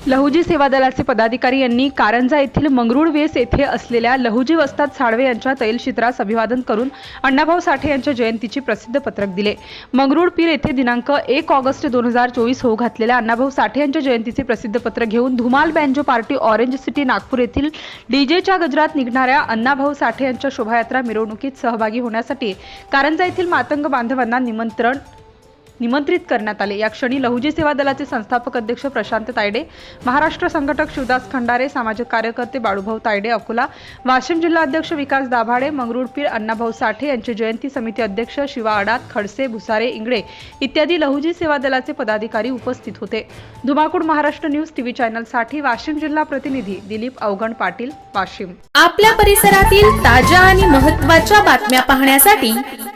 लहुजी सेवा दलाचे पदाधिकारी यांनी कारंजा येथील मंगरुळ वेस येथे असलेल्या लहुजी वस्ताद साळवे यांच्या तैलचित्रास अभिवादन करून अण्णाभाऊ साठे यांच्या जयंतीचे प्रसिद्ध पत्रक दिले. मंगरुळ पीर येथे दिनांक एक ऑगस्ट दोन हजार चोवीस होऊ घातलेल्या अण्णाभाऊ साठे यांच्या जयंतीचे प्रसिद्ध पत्रक घेऊन Dhumal banjo party orange city Nagpur येथील डीजेच्या गजरात निघणाऱ्या अण्णाभाऊ साठे यांच्या शोभायात्रा मिरवणुकीत सहभागी होण्यासाठी कारंजा येथील मातंग बांधवांना निमंत्रण निमंत्रित करण्यात आले. या क्षणी लहुजी सेवा दलाचे संस्थापक अध्यक्ष प्रशांत तायडे महाराष्ट्र संघटक शिवदास खंडारे सामाजिक कार्यकर्ते बाळूभाऊ तायडे अकोला वाशिम जिल्हा अध्यक्ष विकास दाभाडे मंगरुळपीर अण्णाभाऊ साठे यांचे जयंती समिती अध्यक्ष शिवा आडात खडसे भुसारे इंगळे इत्यादी लहुजी सेवा दलाचे पदाधिकारी उपस्थित होते. धुमाकूड महाराष्ट्र न्यूज टीव्ही चॅनलसाठी वाशिम जिल्हा प्रतिनिधी दिलीप अवघण पाटील वाशिम. आपल्या परिसरातील ताज्या आणि महत्त्वाच्या बातम्या पाहण्यासाठी